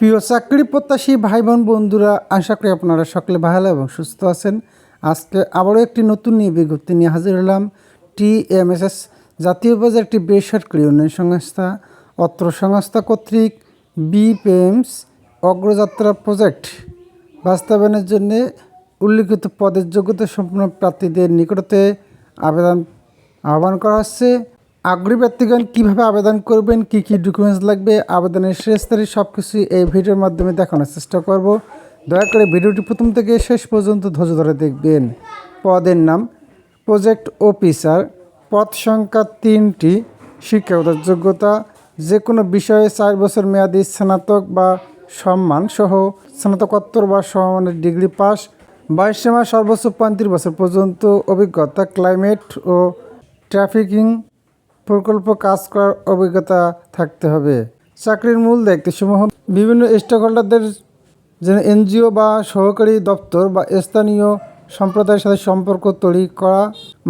প্রিয় চাকরি প্রত্যাশী ভাই বোন বন্ধুরা, আশা করি আপনারা সকলে ভালো এবং সুস্থ আছেন। আজকে আবারও একটি নতুন নিয়ে বিজ্ঞপ্তি নিয়ে হাজির হলাম টিএমএসএস জাতীয় বাজার একটি বেসরকারি উন্নয়ন সংস্থা, অত্র সংস্থা কর্তৃক বিপিএমস অগ্রযাত্রা প্রজেক্ট। বাস্তবায়নের জন্য উল্লিখিত পদের যোগ্যতা সম্পন্ন প্রার্থীদের নিকটতে আবেদন, আহ্বান করা হচ্ছে। আগ্রহী ব্যক্তিগণ কীভাবে আবেদন করবেন, কী কী ডকুমেন্টস লাগবে, আবেদনের শেষ তারিখ সব কিছু এই ভিডিওর মাধ্যমে দেখানোর চেষ্টা করব। দয়া করে ভিডিওটি প্রথম থেকে শেষ পর্যন্ত ধৈর্য ধরে দেখবেন। পদের নাম প্রজেক্ট অফিসার পদ সংখ্যা তিনটি শিক্ষাগত যোগ্যতা যে কোনো বিষয়ে চার বছর মেয়াদী স্নাতক বা সম্মান সহ স্নাতকোত্তর বা সমমানের ডিগ্রি পাস বয়স সীমা সর্বোচ্চ পঁয়ত্রিশ বছর পর্যন্ত, অভিজ্ঞতা, ক্লাইমেট ও ট্রাফিকিং প্রকল্প কাজ করার অভিজ্ঞতা থাকতে হবে। চাকরির মূল দায়িত্বসমূহ বিভিন্ন স্টেক হোল্ডারদের যেন এনজিও বা সহকারী দপ্তর বা স্থানীয় সম্প্রদায়ের সাথে সম্পর্ক তৈরি করা,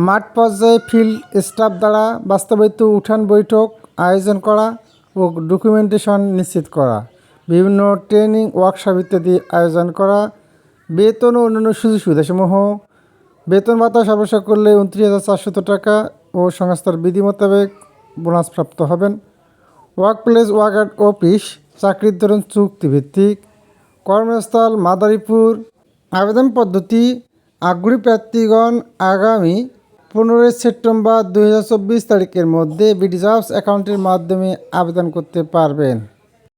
মাঠ পর্যায়ে ফিল্ড স্টাফ দ্বারা বাস্তবায়িত উঠান বৈঠক আয়োজন করা ও ডকুমেন্টেশন নিশ্চিত করা, বিভিন্ন ট্রেনিং ওয়ার্কশপ ইত্যাদি আয়োজন করা, বেতন ও অন্যান্য সুযোগ সুবিধাসমূহ, বেতন ভাতা সর্বশেষ করলে উনত্রিশ হাজার চারশত টাকা ও সংস্থার বিধি মোতাবেক বোনাস প্রাপ্ত হবেন। Work place work at office, চাকরির ধরন চুক্তিভিত্তিক। কর্মস্থল, মাদারীপুর। আবেদন পদ্ধতি, আগ্রহী প্রার্থীগণ আগামী পনেরোই সেপ্টেম্বর দু হাজার চব্বিশ তারিখের মধ্যে বিডি জবস অ্যাকাউন্টের মাধ্যমে আবেদন করতে পারবেন।